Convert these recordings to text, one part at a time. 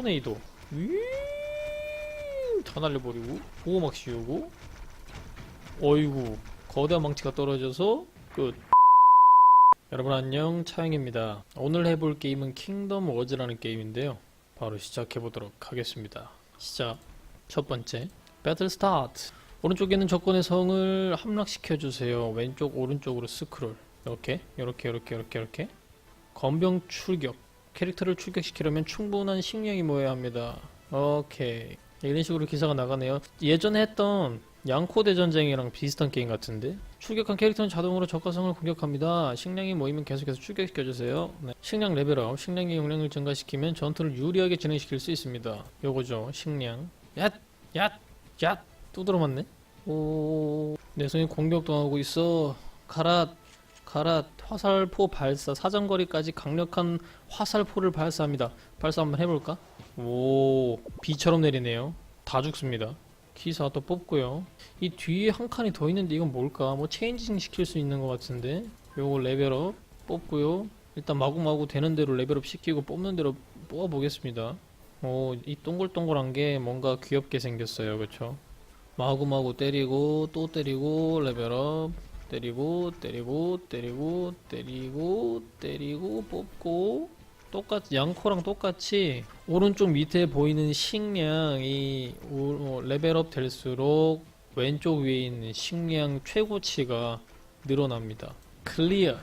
토네이도. 윙! 다 날려버리고 보호막 씌우고 어이구 거대한 망치가 떨어져서 끝. 여러분 안녕. 차영입니다. 오늘 해볼 게임은 킹덤 워즈라는 게임인데요. 바로 시작해보도록 하겠습니다. 시작. 첫 번째. 배틀 스타트. 오른쪽에 있는 적군의 성을 함락시켜주세요. 왼쪽 오른쪽으로 스크롤. 이렇게 이렇게 이렇게 이렇게 이렇게. 건병 출격 캐릭터를 출격시키려면 충분한 식량이 모여야 합니다. 오케이. 이런 식으로 기사가 나가네요. 예전에 했던 양코대 전쟁이랑 비슷한 게임 같은데 출격한 캐릭터는 자동으로 적가성을 공격합니다. 식량이 모이면 계속해서 출격시켜주세요. 네. 식량 레벨업, 식량의 용량을 증가시키면 전투를 유리하게 진행시킬 수 있습니다. 요거죠, 식량. 얏! 얏! 얏! 또 들어맞네? 오... 내 손이 공격당하고 있어. 가라! 가라 화살포 발사 사정거리까지 강력한 화살포를 발사합니다. 발사 한번 해볼까? 오 비처럼 내리네요. 다 죽습니다. 기사 또 뽑고요. 이 뒤에 한 칸이 더 있는데 이건 뭘까? 뭐 체인징 시킬 수 있는 것 같은데 요거 레벨업 뽑고요. 일단 마구마구 되는 대로 레벨업 시키고 뽑는 대로 뽑아 보겠습니다. 오 이 동글동글한 게 뭔가 귀엽게 생겼어요. 그쵸? 마구마구 때리고 또 때리고 레벨업 때리고 때리고 때리고 때리고 때리고 뽑고 똑같이 양코랑 똑같이 오른쪽 밑에 보이는 식량이 오- 어, 레벨업 될수록 왼쪽 위에 있는 식량 최고치가 늘어납니다. 클리어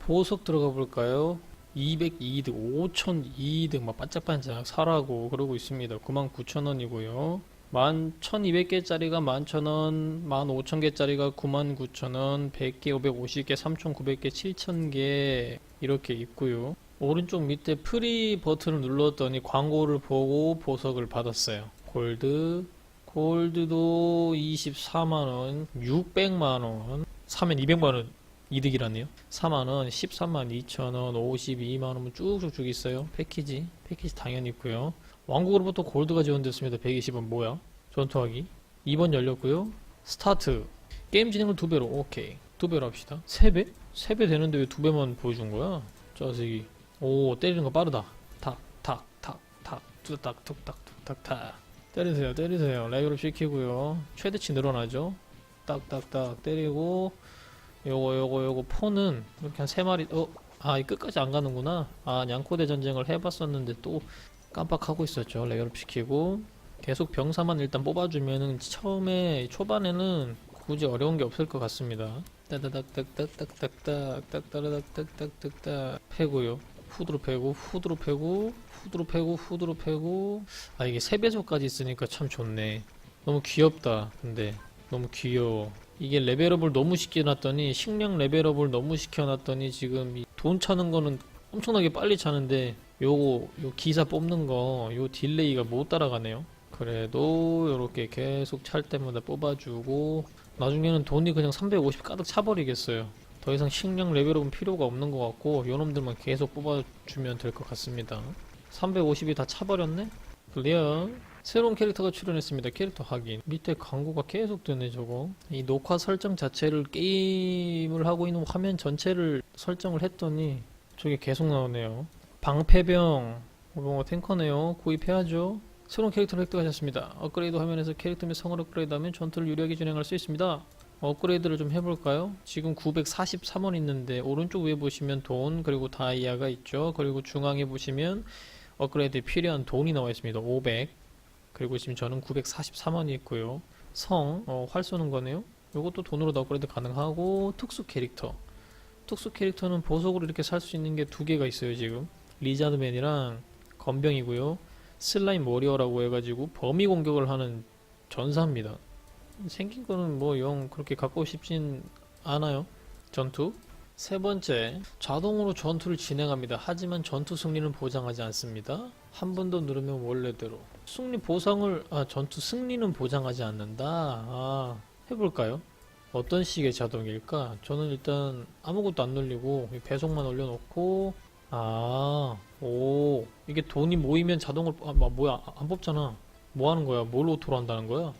보석 들어가 볼까요? 202득, 5002득 막 반짝반짝 사라고 그러고 있습니다. 99,000원이고요. 11,200개짜리가 11,000원, 15,000개짜리가 99,000원, 100개, 550개, 3,900개, 7,000개 이렇게 있고요. 오른쪽 밑에 프리 버튼을 눌렀더니 광고를 보고 보석을 받았어요. 골드, 골드도 24만원, 600만원, 사면 200만원 이득이라네요. 4만원, 13만 2천원, 52만원 쭉쭉쭉 있어요. 패키지, 패키지 당연히 있고요. 왕국으로부터 골드가 지원됐습니다. 120원 뭐야? 전투하기 2번 열렸고요. 스타트 게임 진행을 두 배로 오케이 두 배로 합시다. 세 배? 세배 되는데 왜두 배만 보여준 거야? 자식이 오 때리는 거 빠르다. 탁 탁 탁탁 뚝딱 뚝딱 뚝딱 탁 때리세요 때리세요 레벨업 시키고요. 최대치 늘어나죠. 딱딱딱 때리고 요거 요거 요거 폰은 이렇게 한세 마리 어? 아, 이 끝까지 안 가는구나. 아, 양코대 전쟁을 해봤었는데 또 깜빡하고 있었죠. 레벨업 시키고 계속 병사만 일단 뽑아주면은 처음에 초반에는 굳이 어려운 게 없을 것 같습니다. 따다닥닥닥닥닥닥 딱따라닥닥닥닥닥 패고요. 후드로 패고 후드로 패고 후드로 패고 후드로 패고 아 이게 세 배속까지 있으니까 참 좋네. 너무 귀엽다. 근데 너무 귀여워. 이게 레벨업을 너무 시켜놨더니 식량 레벨업을 너무 시켜놨더니 지금 이돈 차는 거는 엄청나게 빨리 차는데 요거 요 기사 뽑는 거 요 딜레이가 못 따라가네요. 그래도 요렇게 계속 찰 때마다 뽑아주고 나중에는 돈이 그냥 350 가득 차버리겠어요. 더 이상 식량 레벨업은 필요가 없는 것 같고 요놈들만 계속 뽑아주면 될 것 같습니다. 350이 다 차버렸네? 클리어. 새로운 캐릭터가 출연했습니다. 캐릭터 확인. 밑에 광고가 계속 뜨네 저거. 이 녹화 설정 자체를 게임을 하고 있는 화면 전체를 설정을 했더니 저게 계속 나오네요. 방패병, 오병어 탱커네요. 구입해야죠. 새로운 캐릭터를 획득하셨습니다. 업그레이드 화면에서 캐릭터 및 성을 업그레이드하면 전투를 유리하게 진행할 수 있습니다. 업그레이드를 좀 해볼까요? 지금 943원 있는데 오른쪽 위에 보시면 돈 그리고 다이아가 있죠. 그리고 중앙에 보시면 업그레이드에 필요한 돈이 나와 있습니다. 500 그리고 지금 저는 943원이 있고요. 성, 어, 활 쏘는 거네요. 요것도 돈으로 업그레이드 가능하고 특수 캐릭터 특수 캐릭터는 보석으로 이렇게 살 수 있는 게 두 개가 있어요 지금 리자드맨이랑 건병이고요 슬라임 워리어라고 해가지고 범위 공격을 하는 전사입니다. 생긴 거는 뭐 영 그렇게 갖고 싶진 않아요. 전투. 세 번째 자동으로 전투를 진행합니다. 하지만 전투 승리는 보장하지 않습니다. 한 번 더 누르면 원래대로. 승리 보상을 아 전투 승리는 보장하지 않는다. 아 해볼까요? 어떤 식의 자동일까? 저는 일단 아무것도 안 눌리고 이 배속만 올려놓고 아, 오. 이게 돈이 모이면 자동으로 아, 뭐, 뭐야 안 뽑잖아. 뭐 하는 거야? 뭘 오토로 한다는 거야?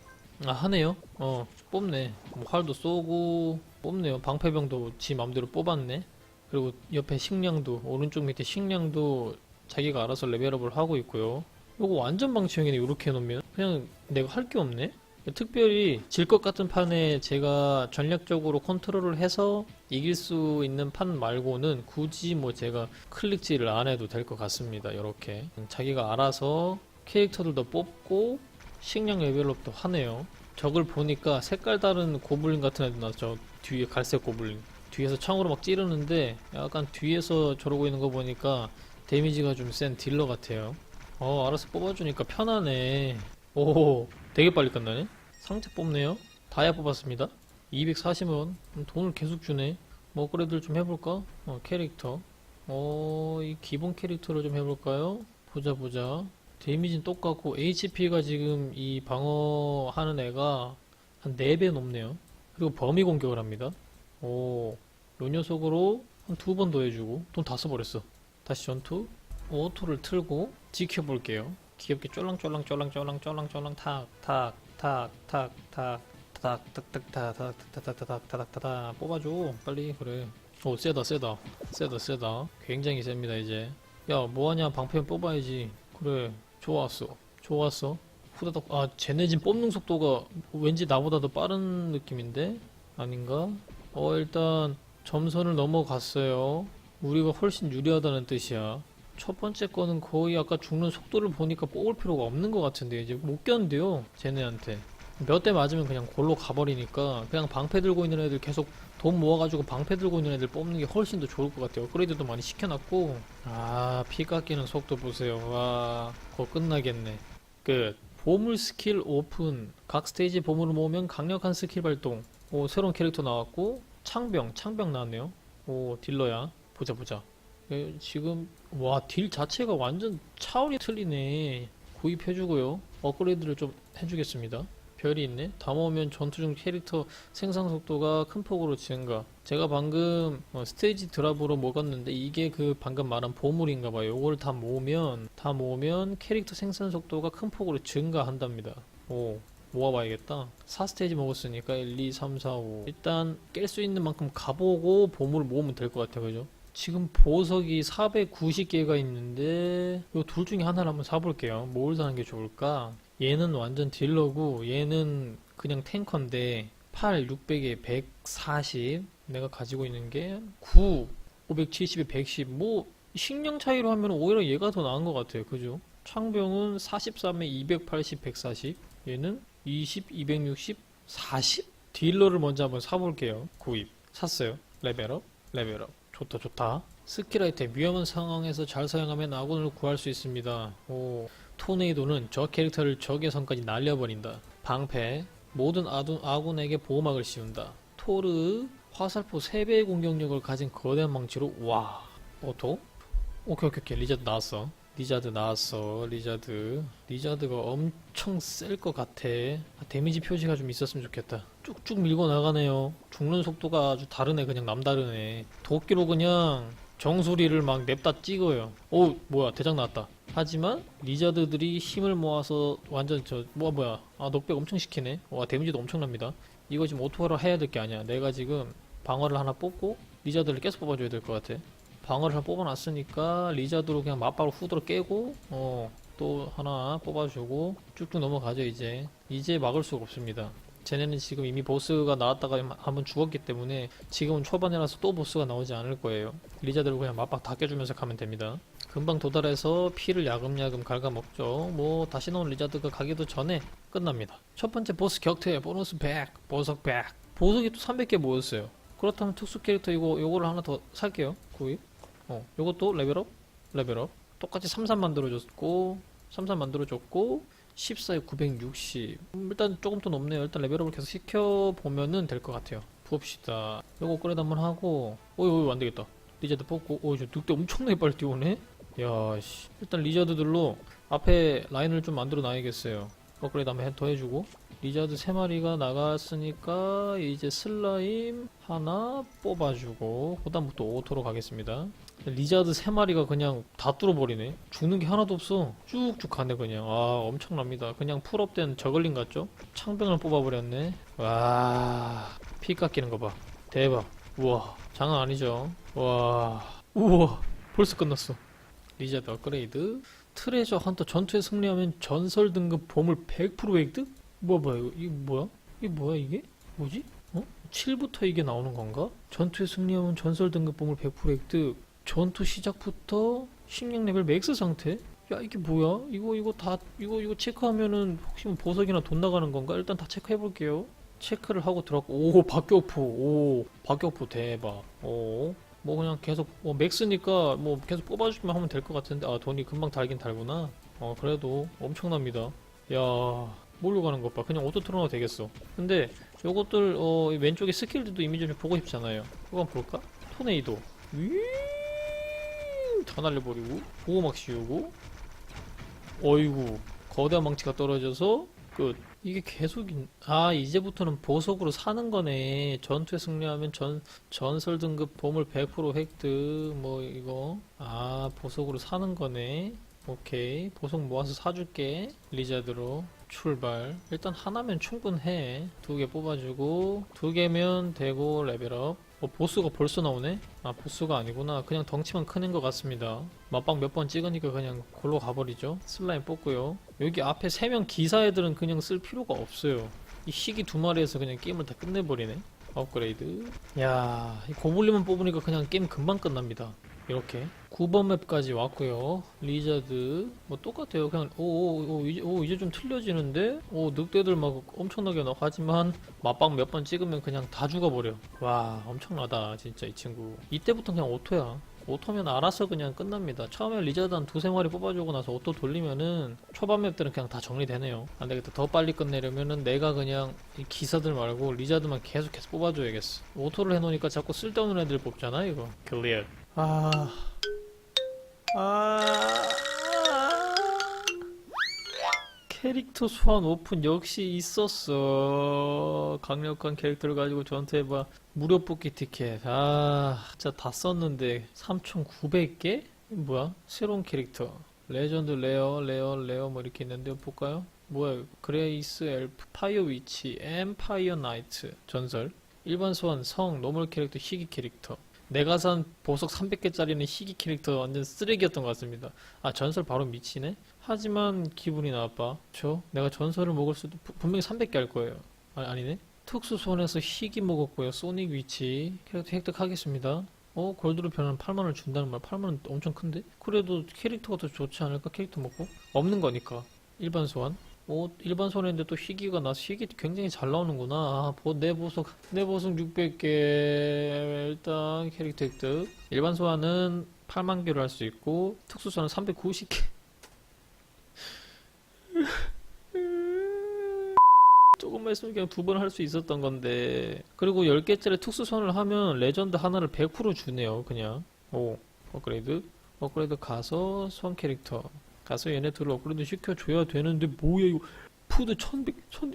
아 하네요. 어 뽑네. 뭐 활도 쏘고 뽑네요. 방패병도 지 맘대로 뽑았네. 그리고 옆에 식량도 오른쪽 밑에 식량도 자기가 알아서 레벨업을 하고 있고요. 요거 완전 방치형이네 이렇게 해놓으면. 그냥 내가 할 게 없네 특별히 질 것 같은 판에 제가 전략적으로 컨트롤을 해서 이길 수 있는 판 말고는 굳이 뭐 제가 클릭질을 안 해도 될 것 같습니다 이렇게. 자기가 알아서 캐릭터들도 뽑고 식량 레벨업도 하네요. 적을 보니까 색깔 다른 고블린 같은 애들 나왔죠. 뒤에 갈색 고블린. 뒤에서 창으로 막 찌르는데 약간 뒤에서 저러고 있는 거 보니까 데미지가 좀 센 딜러 같아요. 어 알아서 뽑아주니까 편하네. 오 되게 빨리 끝나네 상체 뽑네요. 다이아 뽑았습니다. 240원. 돈을 계속 주네. 뭐 업그레이드를 좀 해볼까? 어 캐릭터. 어 이 기본 캐릭터로 좀 해볼까요? 보자 보자. 데미지는 똑같고 HP가 지금 이 방어하는 애가 한 4배 높네요. 그리고 범위 공격을 합니다. 오, 요 녀석으로 한 두 번 더 해주고 돈 다 써버렸어. 다시 전투. 오토를 틀고 지켜볼게요. 귀엽게 쫄랑쫄랑 쫄랑 쫄랑 쫄랑 쫄랑 탁탁 탁탁탁탁탁탁탁탁탁탁탁탁탁탁탁탁 뽑아줘 빨리 그래. 오 세다 세다 세다 세다 굉장히 셉니다 이제. 야 뭐하냐 방패 뽑아야지. 그래 좋았어 좋았어. 후다닥 아 제네진 뽑는 속도가 왠지 나보다 더 빠른 느낌인데 아닌가? 어 일단 점선을 넘어갔어요. 우리가 훨씬 유리하다는 뜻이야. 첫 번째 거는 거의 아까 죽는 속도를 보니까 뽑을 필요가 없는 것 같은데 이제 못 견뎌요 쟤네한테. 몇 대 맞으면 그냥 골로 가버리니까 그냥 방패 들고 있는 애들 계속 돈 모아가지고 방패 들고 있는 애들 뽑는 게 훨씬 더 좋을 것 같아요. 업그레이드도 많이 시켜놨고. 아 피 깎이는 속도 보세요. 와 그거 끝나겠네. 끝. 보물 스킬 오픈. 각 스테이지 보물을 모으면 강력한 스킬 발동. 오 새로운 캐릭터 나왔고. 창병 창병 나왔네요. 오 딜러야. 보자 보자. 예, 지금 와 딜 자체가 완전 차원이 틀리네. 구입해주고요. 업그레이드를 좀 해주겠습니다. 별이 있네. 다 모으면 전투 중 캐릭터 생산 속도가 큰 폭으로 증가. 제가 방금 어, 스테이지 드랍으로 먹었는데 이게 그 방금 말한 보물인가 봐요. 요걸 다 모으면 다 모으면 캐릭터 생산 속도가 큰 폭으로 증가한답니다. 오 모아봐야겠다. 4스테이지 먹었으니까 1, 2, 3, 4, 5 일단 깰 수 있는 만큼 가보고 보물을 모으면 될 것 같아요. 그죠? 지금 보석이 490개가 있는데 이 둘 중에 하나를 한번 사볼게요. 뭘 사는 게 좋을까? 얘는 완전 딜러고 얘는 그냥 탱커인데 8, 600에 140 내가 가지고 있는 게 9, 570에 110 뭐 식량 차이로 하면 오히려 얘가 더 나은 것 같아요. 그죠? 창병은 43에 280, 140 얘는 20, 260, 40 딜러를 먼저 한번 사볼게요. 구입 샀어요. 레벨업, 레벨업 좋다 좋다. 스킬 아이템 위험한 상황에서 잘 사용하면 아군을 구할 수 있습니다. 오. 토네이도는 저 캐릭터를 적의 선까지 날려버린다. 방패. 모든 아둔, 아군에게 보호막을 씌운다. 토르. 화살포 3배의 공격력을 가진 거대한 망치로 와. 오토? 오케이 오케이 오케이. 리자드 나왔어 리자드 나왔어 리자드. 리자드가 엄청 셀 것 같아. 아, 데미지 표시가 좀 있었으면 좋겠다. 쭉쭉 밀고 나가네요. 죽는 속도가 아주 다르네 그냥 남다르네. 도끼로 그냥 정수리를 막 냅다 찍어요. 오 뭐야 대장 나왔다. 하지만 리자드들이 힘을 모아서 완전 저 뭐야 뭐야. 아 넉백 엄청 시키네. 와 데미지도 엄청납니다. 이거 지금 오토로 해야 될 게 아니야. 내가 지금 방어를 하나 뽑고 리자드를 계속 뽑아줘야 될 것 같아 방어를 하나 뽑아놨으니까 리자드로 그냥 맞바로 후드로 깨고 어 또 하나 뽑아주고 쭉쭉 넘어가죠 이제. 이제 막을 수가 없습니다. 쟤네는 지금 이미 보스가 나왔다가 한번 죽었기 때문에 지금은 초반이라서 또 보스가 나오지 않을 거예요. 리자드를 그냥 맞박 다 깨주면서 가면 됩니다. 금방 도달해서 피를 야금야금 갉아먹죠. 뭐 다시 나온 리자드가 가기도 전에 끝납니다. 첫 번째 보스 격퇴 보너스 100 보석 100 보석이 또 300개 모였어요. 그렇다면 특수 캐릭터 이거 요거를 하나 더 살게요 구입 어, 요것도 레벨업? 레벨업. 똑같이 33 만들어줬고, 33 만들어줬고, 14에 960. 음, 일단 조금 더 높네요. 일단 레벨업을 계속 시켜보면은 될 것 같아요. 부읍시다. 요거 업그레이드 한번 하고, 어이, 어이, 안 되겠다. 리자드 뽑고, 어, 저 늑대 엄청나게 빨리 뛰어오네? 야, 씨. 일단 리자드들로 앞에 라인을 좀 만들어 놔야겠어요. 업그레이드 한번 해- 더 해주고. 리자드 3마리가 나갔으니까 이제 슬라임 하나 뽑아주고 그 다음부터 오토로 가겠습니다. 리자드 3마리가 그냥 다 뚫어버리네. 죽는 게 하나도 없어. 쭉쭉 가네 그냥. 아 엄청납니다. 그냥 풀업된 저글링 같죠? 창병을 뽑아버렸네. 와 피 깎이는 거봐. 대박. 우와 장난 아니죠? 와 우와 벌써 끝났어. 리자드 업그레이드. 트레저 헌터 전투에 승리하면 전설 등급 보물 100% 획득? 뭐야 뭐야 이거, 이거 뭐야? 이게 뭐야 이게? 뭐지? 어? 7부터 이게 나오는 건가? 전투에 승리하면 전설 등급 보물 100% 획득 전투 시작부터 식량 레벨 맥스 상태? 야 이게 뭐야? 이거 이거 다 이거 이거 체크하면은 혹시 뭐 보석이나 돈 나가는 건가? 일단 다 체크해 볼게요. 체크를 하고 들어갔고 오 박격포 오 박격포 대박 오 뭐 그냥 계속 뭐 맥스니까 뭐 계속 뽑아주기만 하면 될 것 같은데 아 돈이 금방 달긴 달구나 어 그래도 엄청납니다 야 몰려 가는 것 봐. 그냥 오토 틀어놔도 되겠어. 근데 요것들 어, 이 왼쪽에 스킬들도 이미지 좀 보고 싶잖아요. 그거 한번 볼까? 토네이도. 다 날려버리고 보호막 씌우고. 어이구 거대한 망치가 떨어져서 끝. 이게 계속 인 아 이제부터는 보석으로 사는 거네. 전투에 승리하면 전 전설 등급 보물 100% 획득 뭐 이거. 아 보석으로 사는 거네. 오케이. 보석 모아서 사줄게. 리자드로 출발. 일단 하나면 충분해. 두 개 뽑아주고 두 개면 되고 레벨업. 어, 보스가 벌써 나오네? 아 보스가 아니구나. 그냥 덩치만 크는 것 같습니다. 맛방 몇 번 찍으니까 그냥 골로 가버리죠. 슬라임 뽑고요. 여기 앞에 세명 기사 애들은 그냥 쓸 필요가 없어요. 이 희귀 두 마리에서 그냥 게임을 다 끝내버리네. 업그레이드. 야, 이 고블린만 뽑으니까 그냥 게임 금방 끝납니다. 이렇게 9번 맵까지 왔고요. 리자드 뭐 똑같아요. 그냥 오, 오, 오, 이제 오 이제 좀 틀려지는데 오 늑대들 막 엄청나게 나와. 하지만 맛방 몇 번 찍으면 그냥 다 죽어버려. 와 엄청나다 진짜 이 친구. 이때부터 그냥 오토야. 오토면 알아서 그냥 끝납니다. 처음에 리자드 한 두세 마리 뽑아주고 나서 오토 돌리면은 초반 맵들은 그냥 다 정리되네요. 안 되겠다. 더 빨리 끝내려면은 내가 그냥 이 기사들 말고 리자드만 계속해서 뽑아줘야겠어. 오토를 해놓으니까 자꾸 쓸데없는 애들 뽑잖아 이거. 클리어. 아. 아. 캐릭터 소환 오픈 역시 있었어. 강력한 캐릭터를 가지고 전투해봐. 무료 뽑기 티켓. 아, 진짜 다 썼는데 3,900개? 뭐야? 새로운 캐릭터. 레전드 레어, 레어, 레어 뭐 이렇게 있는데 볼까요? 뭐야? 그레이스 엘프, 파이어 위치, 엠파이어 나이트, 전설. 일반 소환, 성, 노멀 캐릭터, 희귀 캐릭터. 내가 산 보석 300개짜리는 희귀 캐릭터 완전 쓰레기였던 것 같습니다. 아, 전설 바로 미치네? 하지만 기분이 나빠. 저? 내가 전설을 먹을 수도 부- 분명히 300개 할 거예요. 아, 아니네? 특수소원에서 희귀 먹었고요. 소닉 위치 캐릭터 획득하겠습니다. 어? 골드로 변하면 8만원을 준다는 말 8만원 엄청 큰데? 그래도 캐릭터가 더 좋지 않을까? 캐릭터 먹고? 없는 거니까. 일반 소환. 어, 일반 소환인데 또 희귀가 나서 희귀 굉장히 잘 나오는구나. 아, 보, 내 보석, 내 보석 600개. 일단 캐릭터 획득. 일반 소환은 8만 개로 할 수 있고, 특수 소환은 390개. 조금만 있으면 그냥 두 번 할 수 있었던 건데 그리고 10개짜리 특수선을 하면 레전드 하나를 100% 주네요 그냥 오 업그레이드 업그레이드 가서 선 캐릭터 가서 얘네들을 업그레이드 시켜줘야 되는데 뭐야 이거 푸드 1100 1000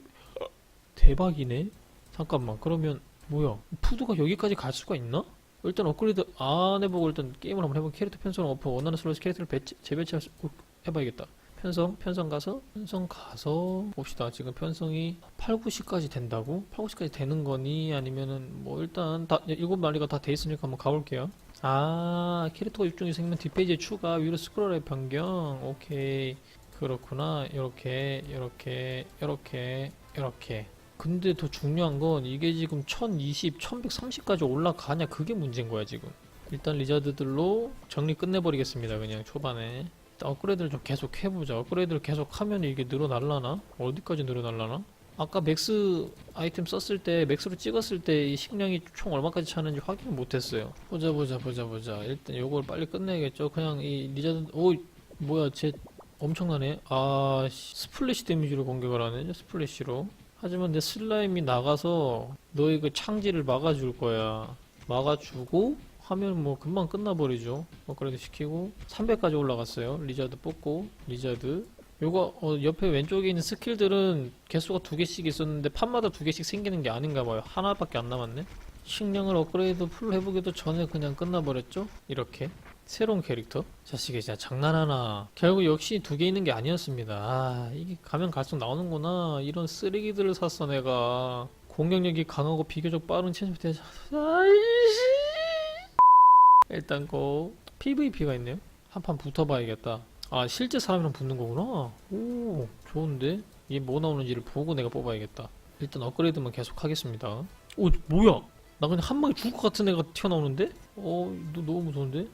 대박이네 잠깐만 그러면 뭐야 푸드가 여기까지 갈 수가 있나? 일단 업그레이드 안 해보고 일단 게임을 한번 해보고 캐릭터 편성 오픈 원하는 슬롯 캐릭터를 배치, 재배치할 수 어, 해봐야겠다 편성, 편성 가서, 편성 가서, 봅시다. 지금 편성이 8, 9시까지 된다고? 8, 9시까지 되는 거니? 아니면은, 뭐, 일단, 다, 일곱 마리가 다 돼 있으니까 한번 가볼게요. 아, 캐릭터가 6종이 생기면 뒷페이지에 추가, 위로 스크롤의 변경. 오케이. 그렇구나. 요렇게, 요렇게, 요렇게, 요렇게. 근데 더 중요한 건, 이게 지금 1020, 1130까지 올라가냐? 그게 문제인 거야, 지금. 일단 리자드들로 정리 끝내버리겠습니다. 그냥 초반에. 업그레이드를 좀 계속 해보자. 업그레이드를 계속 하면 이게 늘어날라나? 어디까지 늘어날라나? 아까 맥스 아이템 썼을 때, 맥스로 찍었을 때 이 식량이 총 얼마까지 차는지 확인을 못했어요. 보자, 보자, 보자, 보자. 일단 요걸 빨리 끝내야겠죠. 그냥 이 리자드, 오, 뭐야, 쟤 엄청나네. 아, 씨, 스플래시 데미지로 공격을 하네. 스플래시로. 하지만 내 슬라임이 나가서 너의 그 창지를 막아줄 거야. 막아주고, 하면 뭐 금방 끝나버리죠. 업그레이드 시키고 300까지 올라갔어요. 리자드 뽑고 리자드. 요거 어, 옆에 왼쪽에 있는 스킬들은 개수가 두 개씩 있었는데 판마다 두 개씩 생기는 게 아닌가 봐요. 하나밖에 안 남았네. 식량을 업그레이드 풀 해보기도 전에 그냥 끝나버렸죠. 이렇게 새로운 캐릭터. 자식이 진짜 장난하나. 결국 역시 두 개 있는 게 아니었습니다. 아 이게 가면 갈수록 나오는구나. 이런 쓰레기들을 샀어 내가. 공격력이 강하고 비교적 빠른 체력 대자. 아이씨. 일단 고 PVP가 있네요. 한 판 붙어봐야겠다. 아 실제 사람이랑 붙는 거구나? 오 좋은데? 이게 뭐 나오는지를 보고 내가 뽑아야겠다. 일단 업그레이드만 계속 하겠습니다. 오 뭐야? 나 그냥 한 방에 죽을 것 같은 애가 튀어나오는데? 어 너, 너무 무서운데?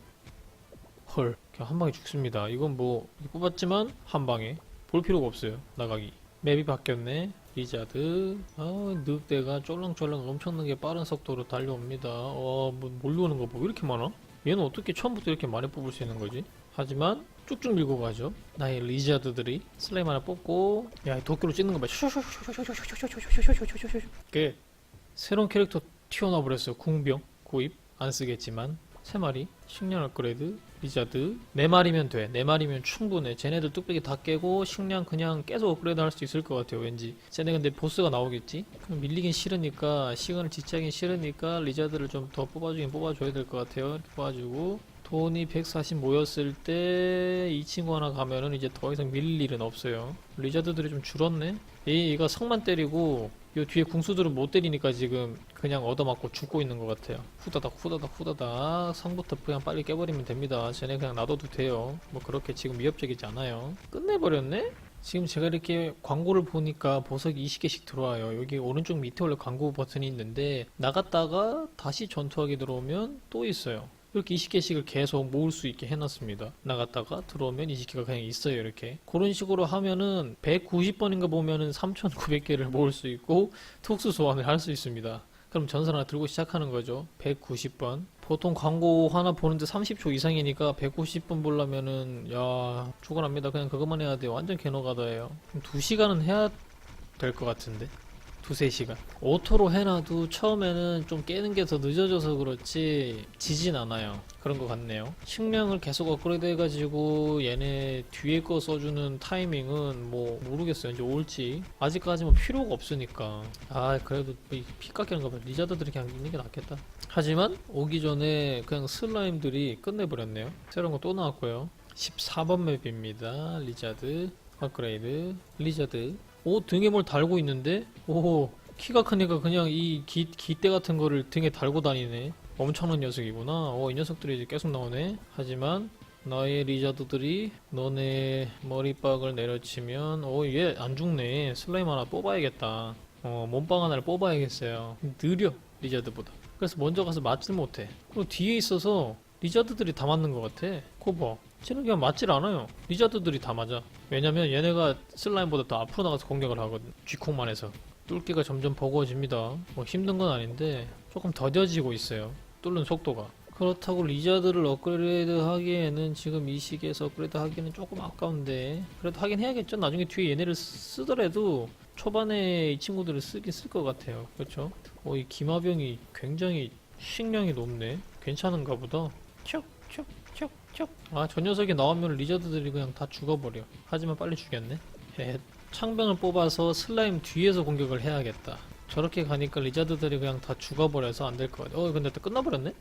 헐 그냥 한 방에 죽습니다. 이건 뭐 뽑았지만 한 방에. 볼 필요가 없어요 나가기. 맵이 바뀌었네. 리자드. 아 늑대가 쫄랑쫄랑 엄청나게 빠른 속도로 달려옵니다. 어 뭐, 몰려오는 거 뭐 이렇게 많아? 얘는 어떻게 처음부터 이렇게 많이 뽑을 수 있는 거지? 하지만 쭉쭉 밀고 가죠. 나의 리자드들이 슬라임 하나 뽑고 야이 도끼로 찢는 거봐. 그 새로운 캐릭터 튀어나와 버렸어요. 궁병 구입 안 쓰겠지만. 세 마리 식량 업그레이드 리자드. 네 마리면 돼네 마리면 충분해. 쟤네들 뚝배기 다 깨고 식량 그냥 계속 업그레이드 할 수 있을 것 같아요 왠지. 쟤네 근데 보스가 나오겠지? 그럼 밀리긴 싫으니까 시간을 지체하긴 싫으니까 리자드를 좀 더 뽑아주긴 뽑아줘야 될 것 같아요. 이렇게 뽑아주고 돈이 140 모였을 때 이 친구 하나 가면은 이제 더 이상 밀릴 일은 없어요 리자드들이 좀 줄었네 얘, 얘가 성만 때리고 요 뒤에 궁수들은 못 때리니까 지금 그냥 얻어맞고 죽고 있는 것 같아요. 후다닥 후다닥 후다닥 성부터 그냥 빨리 깨버리면 됩니다. 쟤네 그냥 놔둬도 돼요. 뭐 그렇게 지금 위협적이지 않아요. 끝내버렸네? 지금 제가 이렇게 광고를 보니까 보석이 20개씩 들어와요. 여기 오른쪽 밑에 원래 광고 버튼이 있는데 나갔다가 다시 전투하게 들어오면 또 있어요. 이렇게 20개씩을 계속 모을 수 있게 해놨습니다. 나갔다가 들어오면 20개가 그냥 있어요, 이렇게. 그런 식으로 하면은 190번인가 보면은 3,900개를 모을 수 있고 특수 소환을 할 수 있습니다. 그럼 전설 하나 들고 시작하는 거죠. 190번. 보통 광고 하나 보는데 30초 이상이니까 190번 보려면은 야 죽어납니다. 그냥 그것만 해야 돼요. 완전 개노가다예요. 2시간은 해야 될 것 같은데. 두세 시간. 오토로 해놔도 처음에는 좀 깨는 게 더 늦어져서 그렇지 지진 않아요. 그런 것 같네요. 식량을 계속 업그레이드 해가지고 얘네 뒤에 거 써주는 타이밍은 뭐 모르겠어요. 이제 올지. 아직까지 뭐 필요가 없으니까. 아, 그래도 이피 깎이는 거 봐. 리자드들이 그냥 있는 게 낫겠다. 하지만 오기 전에 그냥 슬라임들이 끝내버렸네요. 새로운 거 또 나왔고요. 14번 맵입니다. 리자드. 업그레이드. 리자드. 오 등에 뭘 달고 있는데? 오 키가 크니까 그냥 이 기, 기대 같은 거를 등에 달고 다니네. 엄청난 녀석이구나. 어이 녀석들이 이제 계속 나오네. 하지만 나의 리자드들이 너네 머리박을 내려치면 어얘 안 죽네. 슬라임 하나 뽑아야겠다. 어 몸빵 하나를 뽑아야겠어요. 느려 리자드보다. 그래서 먼저 가서 맞질 못해. 그리고 뒤에 있어서 리자드들이 다 맞는 것 같아. 코버 쟤는 그냥 맞질 않아요. 리자드들이 다 맞아. 왜냐면 얘네가 슬라임보다 더 앞으로 나가서 공격을 하거든. 쥐콩만 해서. 뚫기가 점점 버거워집니다. 뭐 힘든 건 아닌데 조금 더뎌지고 있어요. 뚫는 속도가. 그렇다고 리자드를 업그레이드 하기에는 지금 이 시기에서 업그레이드 하기는 조금 아까운데 그래도 하긴 해야겠죠. 나중에 뒤에 얘네를 쓰더라도 초반에 이 친구들을 쓰긴 쓸 것 같아요. 그렇죠? 어, 이 기마병이 굉장히 식량이 높네. 괜찮은가 보다. 촉촉 촉촉 아저 녀석이 나오면 리자드들이 그냥 다 죽어버려. 하지만 빨리 죽였네. 헤 창병을 뽑아서 슬라임 뒤에서 공격을 해야겠다. 저렇게 가니까 리자드들이 그냥 다 죽어버려서 안 될 것 같아. 어 근데 또 끝나버렸네?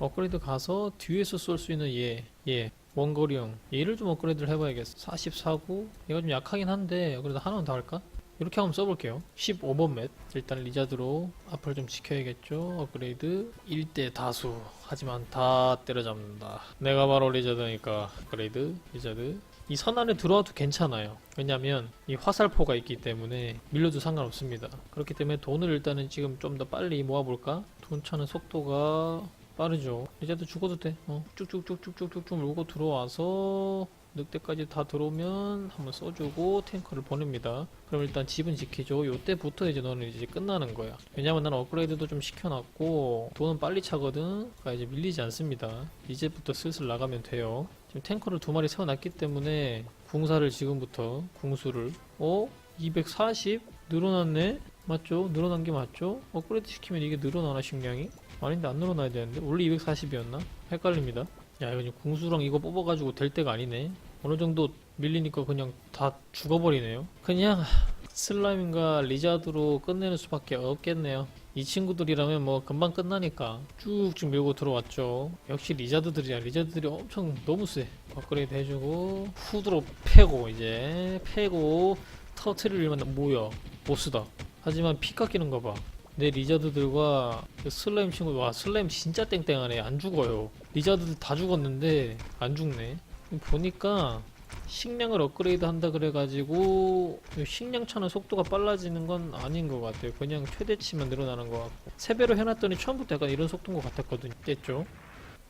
업그레이드 가서 뒤에서 쏠 수 있는 얘, 얘 원거리형. 얘를 좀 업그레이드를 해봐야겠어. 44구? 얘가 좀 약하긴 한데 그래도 하나는 더 할까? 이렇게 한번 써볼게요. 15번 맵. 일단 리자드로 앞을 좀 지켜야겠죠? 업그레이드. 1대 다수. 하지만 다 때려잡는다. 내가 바로 리자드니까 업그레이드 리자드. 이 선 안에 들어와도 괜찮아요. 왜냐면 이 화살포가 있기 때문에 밀려도 상관없습니다. 그렇기 때문에 돈을 일단은 지금 좀 더 빨리 모아볼까? 돈 차는 속도가 빠르죠. 리자드 죽어도 돼. 어, 쭉쭉쭉쭉쭉쭉 물고 들어와서 늑대까지 다 들어오면 한번 써주고 탱커를 보냅니다. 그럼 일단 집은 지키죠. 요때부터 이제 너는 이제 끝나는 거야. 왜냐면 나는 업그레이드도 좀 시켜놨고 돈은 빨리 차거든. 그러니까 이제 밀리지 않습니다. 이제부터 슬슬 나가면 돼요. 지금 탱커를 두 마리 세워놨기 때문에 궁사를 지금부터 궁수를 어? 240 늘어났네? 맞죠? 늘어난 게 맞죠? 업그레이드 시키면 이게 늘어나나 식량이? 아닌데 안 늘어나야 되는데 원래 240이었나? 헷갈립니다. 야 이거 궁수랑 이거 뽑아가지고 될 때가 아니네. 어느 정도 밀리니까 그냥 다 죽어버리네요. 그냥 슬라임과 리자드로 끝내는 수밖에 없겠네요. 이 친구들이라면 뭐 금방 끝나니까 쭉쭉 밀고 들어왔죠. 역시 리자드들이야. 리자드들이 엄청 너무 세. 업그레이드 해주고 후드로 패고 이제 패고 터트릴만 뭐야? 보스다. 하지만 피 깎이는 거봐 내 리자드들과 그 슬라임 친구 와 슬라임 진짜 땡땡하네 안 죽어요 리자드들 다 죽었는데 안 죽네 보니까 식량을 업그레이드 한다 그래가지고 식량 차는 속도가 빨라지는 건 아닌 것 같아요. 그냥 최대치만 늘어나는 것 같고 세배로 해놨더니 처음부터 약간 이런 속도인 것 같았거든요. 됐죠?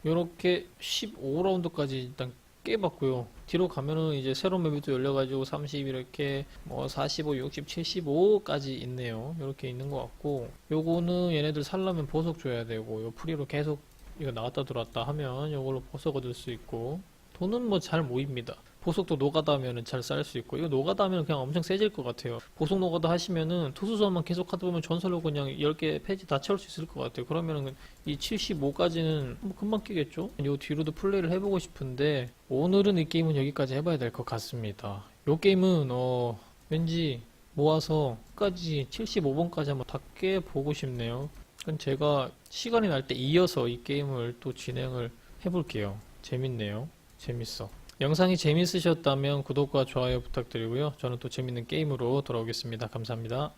요렇게 15라운드까지 일단 깨봤고요. 뒤로 가면은 이제 새로운 맵이 또 열려가지고 30 이렇게 뭐 45, 60, 75까지 있네요. 이렇게 있는 것 같고 요거는 얘네들 살려면 보석 줘야 되고 요 프리로 계속 이거 나왔다 들어왔다 하면 요걸로 보석 얻을 수 있고 돈은 뭐 잘 모입니다. 보석도 노가다 하면은 잘 쌓을 수 있고 이거 노가다 하면 그냥 엄청 세질 것 같아요. 보석 노가다 하시면은 투수선만 계속 하다 보면 전설로 그냥 10개 페이지 다 채울 수 있을 것 같아요. 그러면은 이 75까지는 뭐 금방 깨겠죠? 요 뒤로도 플레이를 해보고 싶은데 오늘은 이 게임은 여기까지 해봐야 될 것 같습니다. 요 게임은 어 왠지 모아서 끝까지 75번까지 한번 다 깨보고 싶네요. 그건 제가 시간이 날 때 이어서 이 게임을 또 진행을 해볼게요. 재밌네요. 재밌어. 영상이 재밌으셨다면 구독과 좋아요 부탁드리고요. 저는 또 재밌는 게임으로 돌아오겠습니다. 감사합니다.